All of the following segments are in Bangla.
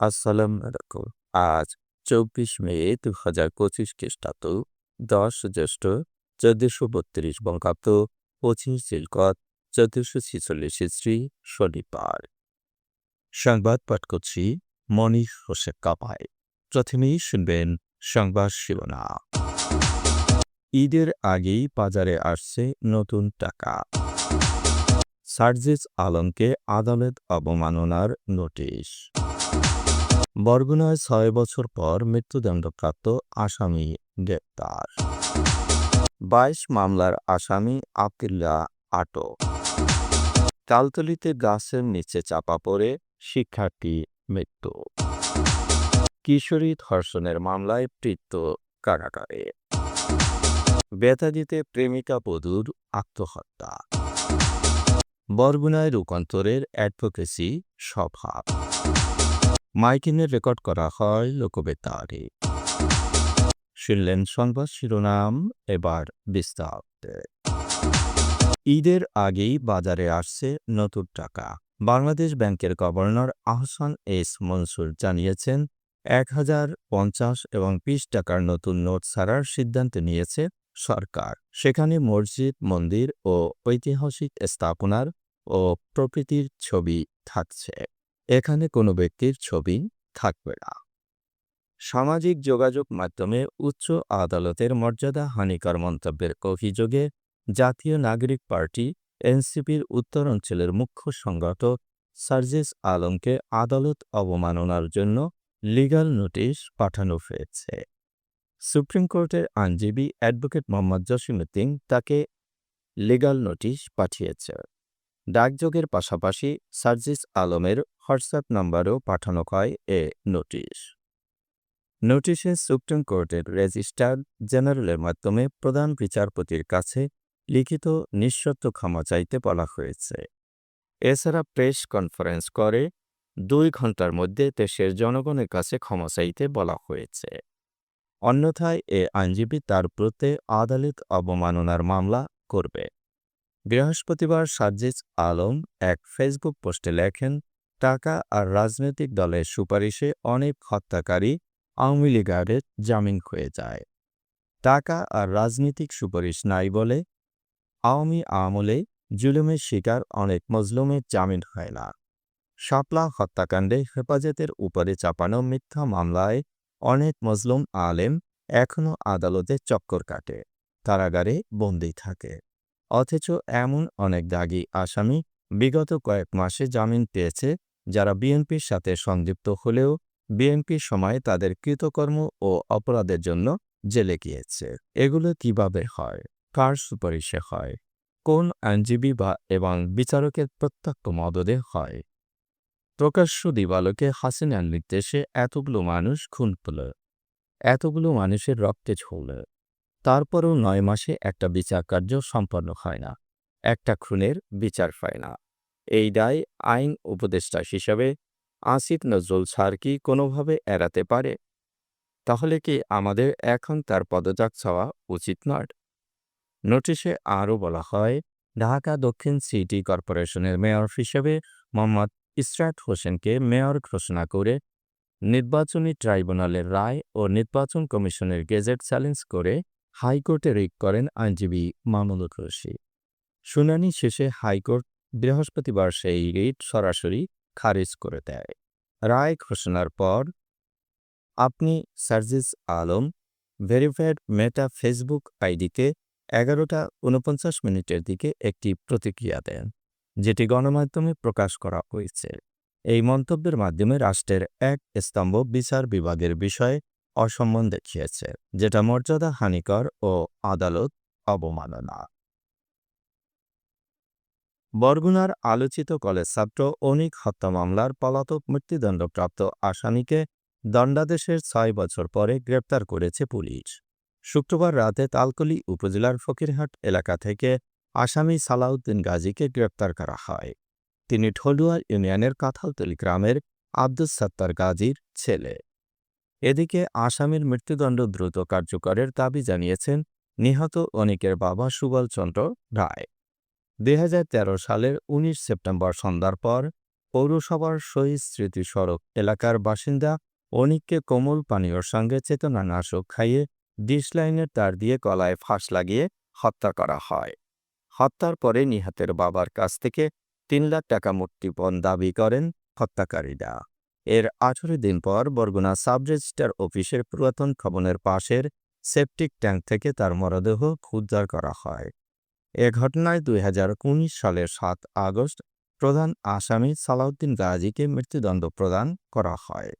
আসসালামু আলাইকুম। আজ চব্বিশ মে দু হাজার পঁচিশ খ্রিস্টাব্দ, দশ জ্যৈষ্ঠ চোদ্দশো বত্রিশ বঙ্গাব্দ, পঁচিশ জিলকত চোদ্দশো ছিচল্লিশ ইস্ত্রি শনিবার। সংবাদ পাঠ করছি মনির হোসেন কাপাই। প্রথমেই শুনবেন সংবাদ শিরোনাম। ঈদের আগেই বাজারে আসছে নতুন টাকা। সার্জিস আলমকে আদালত অবমাননার নোটিশ। বরগুনায় ছয় বছর পর মৃত্যুদণ্ডপ্রাপ্ত আসামি গ্রেপ্তার। বাইশ মামলার আসামি আবদুল্লাহ আটক। তালতলিতে গাছের নিচে চাপা পড়ে শিক্ষার্থী মৃত্যু। কিশোরী ধর্ষণের মামলায় মৃত্যু কারাগারে। ব্যথা দিতে প্রেমিকা বধূর আত্মহত্যা। বরগুনায় রূপান্তরের অ্যাডভোকেসি সভা। মাইকিনের রেকর্ড করা হয় লোকবেতারে। শুনলেন সংবাদ শিরোনাম, এবার বিস্তারিত। ঈদের আগেই বাজারে আসছে নতুন টাকা। বাংলাদেশ ব্যাংকের গভর্নর আহসান এস মনসুর জানিয়েছেন, এক হাজার পঞ্চাশ এবং বিশ টাকার নতুন নোট ছাড়ার সিদ্ধান্ত নিয়েছে সরকার। সেখানে মসজিদ, মন্দির ও ঐতিহাসিক স্থাপনার ও প্রকৃতির ছবি থাকছে। এখানে কোনো ব্যক্তির ছবি থাকবে না। সামাজিক যোগাযোগ মাধ্যমে উচ্চ আদালতের মর্যাদা হানিকর মন্তব্যের অভিযোগে জাতীয় নাগরিক পার্টি, এনসিপির উত্তর অঞ্চলের মুখ্য সংগঠক সার্জিস আলমকে আদালত অবমাননার জন্য লিগাল নোটিশ পাঠানো হয়েছে। সুপ্রিম কোর্টের আইনজীবী অ্যাডভোকেট মোহাম্মদ জসিমুদ্দিন তাকে লিগাল নোটিশ পাঠিয়েছে। ডাকযোগের পাশাপাশি সার্জিস আলমের হোয়াটসঅ্যাপ নাম্বারও পাঠানো হয় এ নোটিশ। নোটিশে সুপ্রিম কোর্টের রেজিস্ট্রার জেনারেলের মাধ্যমে প্রধান বিচারপতির কাছে লিখিত নিঃশর্ত ক্ষমা চাইতে বলা হয়েছে। এছাড়া প্রেস কনফারেন্স করে দুই ঘণ্টার মধ্যে দেশের জনগণের কাছে ক্ষমা চাইতে বলা হয়েছে। অন্যথায় এ আইনজীবী তার প্রতি আদালত অবমাননার মামলা করবে। বৃহস্পতিবার সার্জিস আলম এক ফেসবুক পোস্টে লেখেন, টাকা আর রাজনৈতিক দলের সুপারিশে অনেক হত্যাকারী আওয়ামী লীগারের জামিন হয়ে যায়। টাকা আর রাজনৈতিক সুপারিশ নাই বলে আওয়ামী আমলে জুলুমের শিকার অনেক মজলুমের জামিন হয় না। শাপলা হত্যাকাণ্ডে হেফাজতের উপরে চাপানো মিথ্যা মামলায় অনেক মজলুম আলেম এখনও আদালতে চক্কর কাটে, কারাগারে বন্দী থাকে। অথচ এমন অনেক দাগি আসামি বিগত কয়েক মাসে জামিন পেয়েছে যারা বিএনপির সাথে সংযুক্ত হলেও বিএনপির সময় তাদের কৃতকর্ম ও অপরাধের জন্য জেলে গিয়েছে। এগুলো কীভাবে হয়? কার সুপারিশে হয়? কোন আইনজীবী বা এবং বিচারকের প্রত্যক্ষ মদদে হয়? প্রকাশ্য দিবালোকে হাসিনার নির্দেশে এতগুলো মানুষ খুন হল। এতগুলো মানুষের রক্তে ঝোল তারপরও নয় মাসে একটা বিচার কার্য সম্পন্ন হয় না। একটা খুনের বিচার হয় না। এই দায় আইন উপদেষ্টা হিসাবে আসিফ নজরুল স্যার কি কোনোভাবে এড়াতে পারে? তাহলে কি আমাদের এখন তার পদত্যাগ চাওয়া উচিত নয়? নোটিশে আরও বলা হয়, ঢাকা দক্ষিণ সিটি কর্পোরেশনের মেয়র হিসেবে মোহাম্মদ ইসরাত হোসেনকে মেয়র ঘোষণা করে নির্বাচনী ট্রাইব্যুনালের রায় ও নির্বাচন কমিশনের গেজেট চ্যালেঞ্জ করে হাইকোর্টে রিট করেন আইনজীবী মামুনুর রশিদ। শুনানি শেষে হাইকোর্ট বৃহস্পতিবার সেই রিট সরাসরি খারিজ করে দেয়। রায় ঘোষণার পর, আপনি Sarjis Alam, verified Meta Facebook আইডিতে এগারোটা উনপঞ্চাশ মিনিটের দিকে একটি প্রতিক্রিয়া দেন, যেটি গণমাধ্যমে প্রকাশ করা হয়েছে। এই মন্তব্যের মাধ্যমে রাষ্ট্রের এক স্তম্ভ বিচার বিভাগের বিষয়ে অসম্মান দেখিয়েছে, যেটা মর্যাদা হানিকর ও আদালত অবমাননা। বরগুনার আলোচিত কলেজ ছাত্র অনিক হত্যা মামলার পলাতক মৃত্যুদণ্ডপ্রাপ্ত আসামিকে দণ্ডাদেশের ছয় বছর পরে গ্রেপ্তার করেছে পুলিশ। শুক্রবার রাতে তালকলি উপজেলার ফকিরহাট এলাকা থেকে আসামি সালাউদ্দিন গাজীকে গ্রেপ্তার করা হয়। তিনি ঠলুয়া ইউনিয়নের কাঁঠালতলি গ্রামের আব্দুস সত্তার গাজীর ছেলে। এদিকে আসামির মৃত্যুদণ্ড দ্রুত কার্যকরের দাবি জানিয়েছেন নিহত অনিকের বাবা সুবল চন্দ্র রায়। দুই হাজার তেরো সালের ১৯ সেপ্টেম্বর সন্ধ্যার পর পৌরসভার শহীদ স্মৃতি সড়ক এলাকার বাসিন্দা অনিককে কোমল পানীয়র সঙ্গে চেতনানাশক খাইয়ে ডিসলাইনের তার দিয়ে গলায় ফাঁস লাগিয়ে হত্যা করা হয়। হত্যার পরে নিহতের বাবার কাছ থেকে তিন লাখ টাকা মুক্তিপণ দাবি করেন হত্যাকারীরা। এর আঠেরো দিন পর বরগুনা সাব রেজিস্ট্রার অফিসের পুরাতন ভবনের পাশের সেপটিক ট্যাঙ্ক থেকে তার মরদেহ উদ্ধার করা হয়। এ ঘটনায় দুই হাজার উনিশ সালের সাত আগস্ট প্রধান আসামি সালাউদ্দিন গাজীকে মৃত্যুদণ্ড প্রদান করা হয়।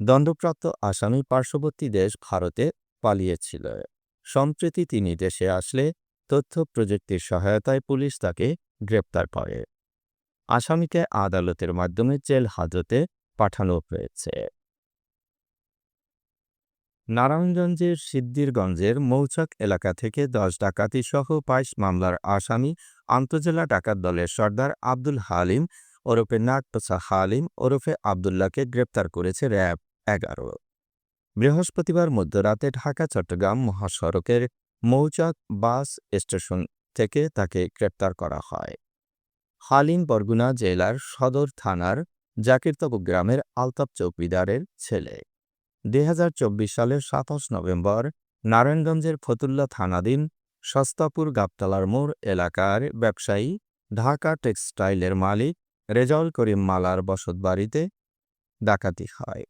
দণ্ডপ্রাপ্ত আসামি পার্শ্ববর্তী দেশ ভারতে পালিয়েছিল। সম্প্রতি তিনি দেশে আসলে তথ্য প্রযুক্তির সহায়তায় পুলিশ তাকে গ্রেপ্তার করে। আসামিকে আদালতের মাধ্যমে জেল হাজতে পাঠানো হয়েছে। নারায়ণগঞ্জের সিদ্দিরগঞ্জের মৌচাক এলাকা থেকে দশ ডাকাতি সহ বাইশ মামলার আসামি আন্তজেলা ডাকাত দলের সর্দার আব্দুল হালিম ওরফে নাটপসা হালিম ওরফে আবদুল্লাহকে গ্রেপ্তার করেছে র্যাব এগারো। বৃহস্পতিবার মধ্যরাতে ঢাকা, চট্টগ্রাম মহাসড়কের মৌচাক বাস স্টেশন থেকে তাকে গ্রেপ্তার করা হয়। হালিম বরগুনা জেলার সদর থানার জাকিরতবু গ্রামের আলতাপ চৌকিদারের ছেলে। দুই হাজার চব্বিশ সালের সাতাশ নভেম্বর নারায়ণগঞ্জের ফতুল্লা থানাধীন সস্তাপুর গাবতলার মোড় এলাকার ব্যবসায়ী ঢাকা টেক্সটাইলের মালিক রেজাউল করিম মালার বসতবাড়িতে ডাকাতি হয়।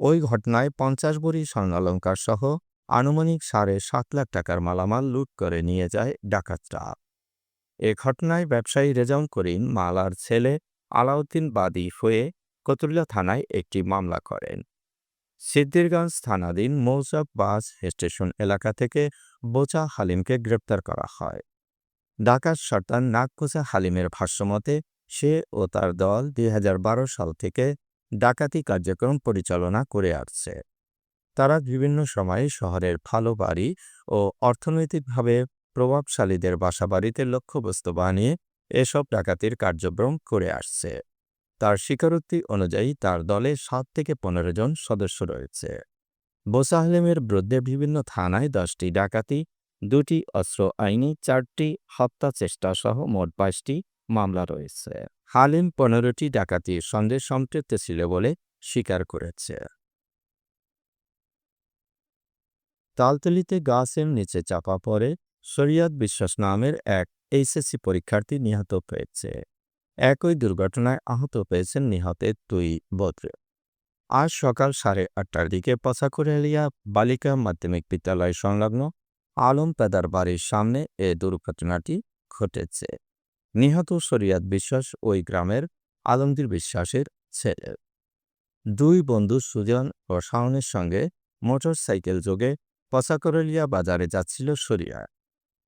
ওই ঘটনায় পঞ্চাশ বড়ি স্বর্ণালঙ্কার সহ আনুমানিক সাড়ে সাত লাখ টাকার মালামাল লুট করে নিয়ে যায় ডাকাতরা। এ ঘটনায় ব্যবসায়ী রেজাউল করিম মালার ছেলে আলাউদ্দিন বাদী হয়ে কতুল্লা থানায় একটি মামলা করেন। সিদ্দিরগঞ্জ থানাধীন মৌসাব বাস স্টেশন এলাকা থেকে বোচা হালিমকে গ্রেপ্তার করা হয়। ডাকাত সর্দার নাগকোচা হালিমের ভাষ্যমতে, সে ও তার দল দুই হাজার বারো সাল থেকে ডাকাতি কার্যক্রম পরিচালনা করে আসছে। তারা বিভিন্ন সময়ে শহরের ভালো বাড়ি ও অর্থনৈতিকভাবে প্রভাবশালীদের বাসাবাড়িতে লক্ষ্যবস্তু বানিয়ে এসব ডাকাতির কার্যক্রম করে আসছে। তার স্বীকারোক্তি অনুযায়ী তার দলে সাত থেকে পনেরো জন সদস্য রয়েছে। বোসাহলেমের বিরুদ্ধে বিভিন্ন থানায় দশটি ডাকাতি, দুটি অস্ত্র আইনি, চারটি হত্যা চেষ্টা সহ মোট বাইশটি মামলা রয়েছে। হালিম পনেরোটি ডাকাতির সঙ্গে সম্পৃক্ত ছিল বলে স্বীকার করেছে। তালতলিতে গাছের নিচে চাপা পড়ে শরিয়ত বিশ্বাস নামের এক এইচএসসি পরীক্ষার্থী নিহত হয়েছে। একই দুর্ঘটনায় আহত হয়েছেন নিহতের দুই বদ্র। আজ সকাল সাড়ে আটটার দিকে পছাকুরেলিয়া বালিকা মাধ্যমিক বিদ্যালয় সংলগ্ন আলম পেদার বাড়ির সামনে এ দুর্ঘটনাটি ঘটেছে। নিহত শরিয়াত বিশ্বাস ওই গ্রামের আলমগীর বিশ্বাসের ছেলে। দুই বন্ধু সুজন ও শাওনের সঙ্গে মোটর সাইকেল যোগে পছাকরলিয়া বাজারে যাচ্ছিল শরিয়া।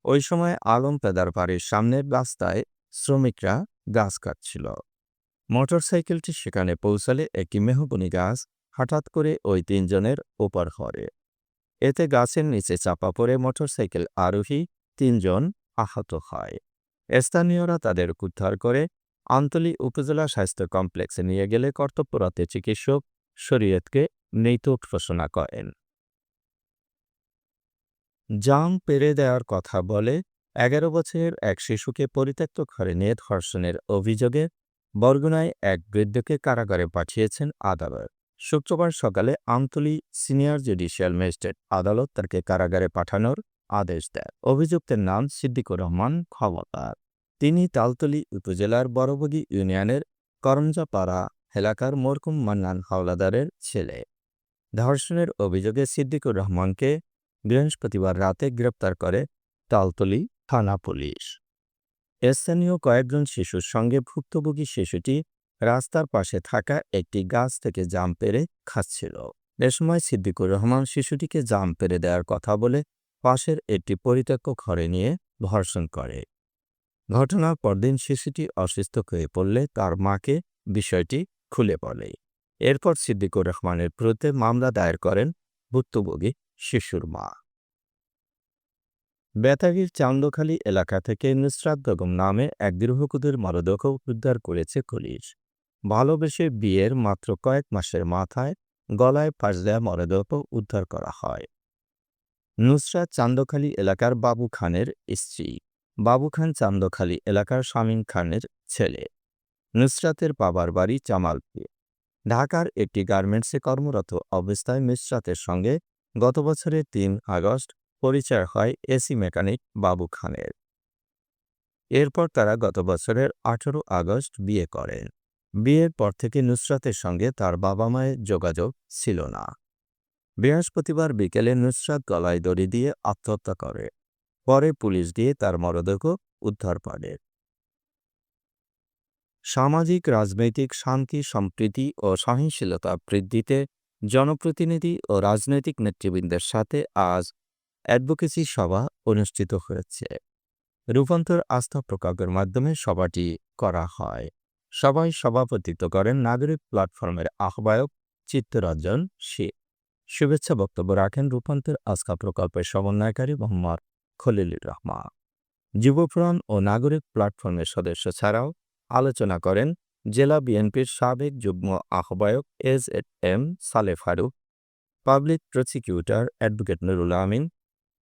ওই সময় আলম পেদার বাড়ির সামনের রাস্তায় শ্রমিকরা গাছ কাটছিল। মোটরসাইকেলটি সেখানে পৌঁছালে একটি মেহগুনি গাছ হঠাৎ করে ওই তিনজনের ওপর হরে এতে গাছের নিচে চাপা পড়ে মোটরসাইকেল আরোহী তিনজন আহত হয়। স্থানীয়রা তাদের উদ্ধার করে আন্তলি উপজেলা স্বাস্থ্য কমপ্লেক্সে নিয়ে গেলে কর্তব্যরত চিকিৎসক শরীয়তকে মৃত ঘোষণা করেন। জাম পেরে দেওয়ার কথা বলে এগারো বছরের এক শিশুকে পরিত্যক্ত ঘরে নিয়ে ধর্ষণের অভিযোগে বরগুনায় এক বৃদ্ধকে কারাগারে পাঠিয়েছেন আদালত। শুক্রবার সকালে আমতলি সিনিয়র জুডিশিয়াল ম্যাজিস্ট্রেট আদালত তাকে কারাগারে পাঠানোর আদেশ দেয় অভিযুক্তের নাম সিদ্দিকুর রহমান ক্ষমতার। তিনি তালতলী উপজেলার বড়বগি ইউনিয়নের করঞ্জাপাড়া এলাকার মরকুম মান্নান হাওলাদারের ছেলে। ধর্ষণের অভিযোগে সিদ্দিকুর রহমানকে বৃহস্পতিবার রাতে গ্রেপ্তার করে তালতলি থানা পুলিশ। স্থানীয় কয়েকজন শিশুর সঙ্গে ভুক্তভোগী শিশুটি রাস্তার পাশে থাকা একটি গাছ থেকে জাম পেরে খাচ্ছিল। এ সময় সিদ্দিকুর রহমান শিশুটিকে জাম পেরে দেওয়ার কথা বলে পাশের একটি পরিত্যক্ত ঘরে নিয়ে ধর্ষণ করে। ঘটনার পরদিন শিশুটি অসুস্থ হয়ে পড়লে তার মাকে বিষয়টি খুলে বলে। এরপর সিদ্দিকুর রহমানের বিরুদ্ধে মামলা দায়ের করেন ভুক্তভোগী শিশুর মা। বেতাগির চান্দখালী এলাকা থেকে নুসরাত বেগম নামে এক গৃহবধূর মরদেহ উদ্ধার করেছে পুলিশ। ভালোবেসে বিয়ের মাত্র কয়েক মাসের মাথায় গলায় ফাঁস দেয়া মরদেহ উদ্ধার করা হয়। নুসরাত চান্দখালী এলাকার বাবু খানের স্ত্রী। বাবু খান চান্দখালী এলাকার শামীম খানের ছেলে। নুসরাতের বাবার বাড়ি চামালপুর ঢাকার একটি গার্মেন্টসে কর্মরত অবস্থায় নুসরাতের সঙ্গে গত বছরের তিন আগস্ট পরিচয় হয় এসি মেকানিক বাবু খানের। এরপর তারা গত বছরের আঠারো আগস্ট বিয়ে করেন বিয়ের পর থেকে নুসরাতের সঙ্গে তার বাবা মায়ের যোগাযোগ ছিল না। বৃহস্পতিবার বিকেলে নুসরাত গলায় দড়ি দিয়ে আত্মহত্যা করে। পরে পুলিশ দিয়ে তার মরদেহ উদ্ধার করে। সামাজিক, রাজনৈতিক শান্তি, সম্প্রীতি ও সহনশীলতা বৃদ্ধিতে জনপ্রতিনিধি ও রাজনৈতিক নেতৃবৃন্দের সাথে আজ অ্যাডভোকেসি সভা অনুষ্ঠিত হয়েছে। রূপান্তর আস্থা প্রকল্পের মাধ্যমে সভাটি করা হয়। সভায় সভাপতিত্ব করেন নাগরিক প্ল্যাটফর্মের আহ্বায়ক চিত্তরঞ্জন শীত শুভেচ্ছা বক্তব্য রাখেন রূপান্তর আস্থা প্রকল্পের সমন্বয়কারী মোহাম্মদ খলিলুর রহমান। যুবপ্রাণ ও নাগরিক প্ল্যাটফর্মের সদস্য ছাড়াও আলোচনা করেন জেলা বিএনপির সাবেক যুগ্ম আহ্বায়ক S M Saleh Faruk, public prosecutor advocate Nurul Amin,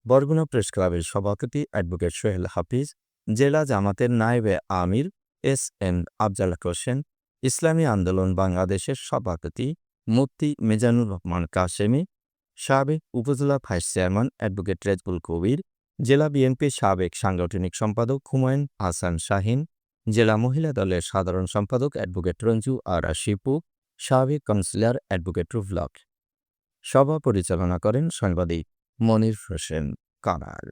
Barguna press ক্লাবের সভাপতি অ্যাডভোকেট সোহেল হাফিজ, জেলা জামাতের নায়েবে আমির, এস এম আফজাল হোসেন, ইসলামী আন্দোলন বাংলাদেশের সভাপতি মুফতি মেজানুর রহমান কাশেমি, সাবেক উপজেলা vice chairman advocate Rezbul Kabir, জেলা বিএনপির সাবেক সাংগঠনিক সম্পাদক হুমায়ুন হাসান শাহিন জেলা মহিলা দলের সাধারণ সম্পাদক অ্যাডভোকেট রঞ্জু আরা শিপু, সাবেক কাউন্সিলর অ্যাডভোকেট রুফলক সভা পরিচালনা করেন সাংবাদিক মনির হোসেন কানার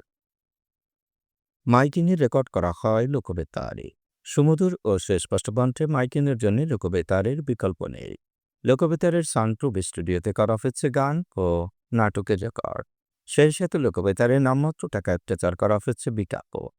মাইকিংয়ে রেকর্ড করা হয় লোকবেতারে। সুমধুর ও সুস্পষ্ট কণ্ঠে মাইকিংয়ের জন্য লোকবেতারের বিকল্প নেই। লোকবেতারের সানপ্রুভ স্টুডিওতে করা হচ্ছে গান ও নাটকের রেকর্ড। সেই সাথে লোকবেতারের নামমাত্র টাকা অত্যাচার করা হচ্ছে বিজ্ঞাপন।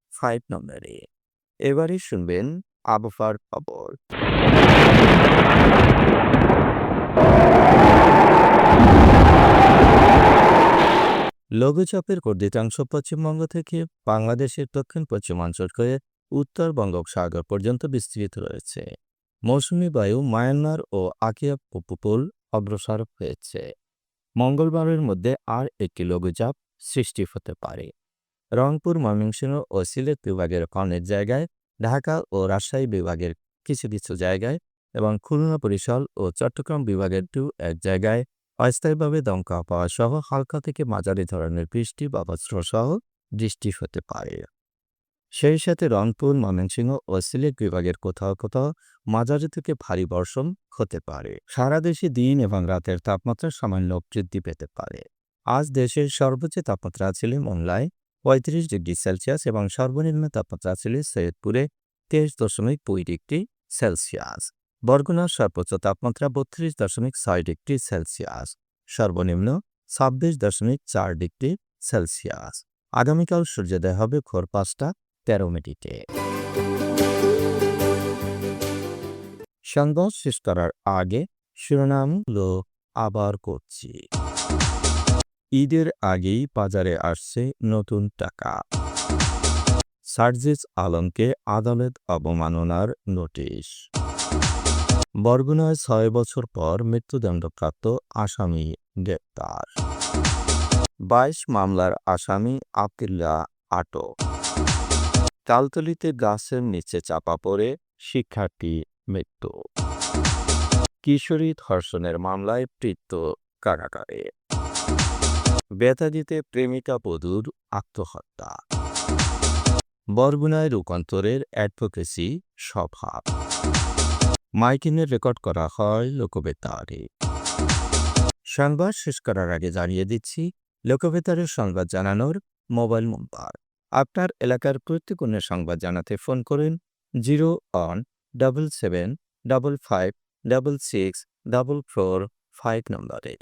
five নম্বরে। এবারে শুনবেন আবহাওয়ার খবর। লঘুচাপের কর্দিতাংশ পশ্চিমবঙ্গ থেকে বাংলাদেশের দক্ষিণ পশ্চিমাঞ্চল হয়ে উত্তর বঙ্গোপসাগর পর্যন্ত বিস্তৃত রয়েছে। মৌসুমি বায়ু মায়ানমার ও আকিয়া উপকূল অগ্রসর হয়েছে। মঙ্গলবারের মধ্যে আর একটি লঘুচাপ সৃষ্টি হতে পারে। রংপুর, ময়মনসিংহ ও সিলেট বিভাগের অনেক জায়গায়, ঢাকা ও রাজশাহী বিভাগের কিছু কিছু জায়গায় এবং খুলনা বরিশাল ও চট্টগ্রাম বিভাগের দু, এক জায়গায় অস্থায়ীভাবে দমকা পাওয়া সহ হালকা থেকে মাঝারি ধরনের বৃষ্টি বা বজ্রসহ বৃষ্টি হতে পারে। সেই সাথে রংপুর, ময়মনসিংহ ও সিলেট বিভাগের কোথাও কোথাও মাঝারি থেকে ভারী বর্ষণ হতে পারে। সারা দেশে দিন এবং রাতের তাপমাত্রা সামান্য বৃদ্ধি পেতে পারে। আজ দেশের সর্বোচ্চ তাপমাত্রা ছিল মংলায় পঁয়ত্রিশ ডিগ্রি সেলসিয়াস এবং সর্বনিম্ন তাপমাত্রা ছিল সৈয়দপুরে তেইশ দশমিক দুই ডিগ্রি সেলসিয়াস। বরগুনার সর্বোচ্চ তাপমাত্রা বত্রিশ দশমিক ছয় ডিগ্রি সেলসিয়াস। সর্বনিম্ন ছাব্বিশ দশমিক চার ডিগ্রি সেলসিয়াস। আগামীকাল সূর্যোদয় হবে ভোর পাঁচটা তেরো মিনিটে। সংবাদ শেষ করার আগে শিরোনামগুলো আবার করছি। ঈদের আগেই বাজারে আসছে নতুন টাকা। সার্জিস আলমকে আদালত অবমাননার নোটিশ। বরগুনায় ছয় বছর পর মৃত্যুদণ্ডপ্রাপ্ত আসামি গ্রেপ্তার। বাইশ মামলার আসামি আবদুল্লাহ আটক। তালতলিতে গাছের নিচে চাপা পড়ে শিক্ষার্থী মৃত্যু। কিশোরী ধর্ষণের মামলায় মৃত্যু কারাগারে। বেতা দিতে প্রেমিকা বধূর আত্মহত্যা। বরগুনায় রূপান্তরের অ্যাডভোকেসি সভা। মাইকিনের রেকর্ড করা হয় লোকবেতারে। সংবাদ শেষ করার আগে জানিয়ে দিচ্ছি লোকবেতারের সংবাদ জানানোর মোবাইল নম্বর। আপনার এলাকার গুরুত্বপূর্ণ সংবাদ জানাতে ফোন করুন, zero one double seven double five double six double four five নম্বরের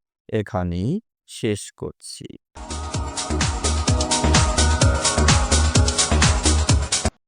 এখানেই শেষ করছি।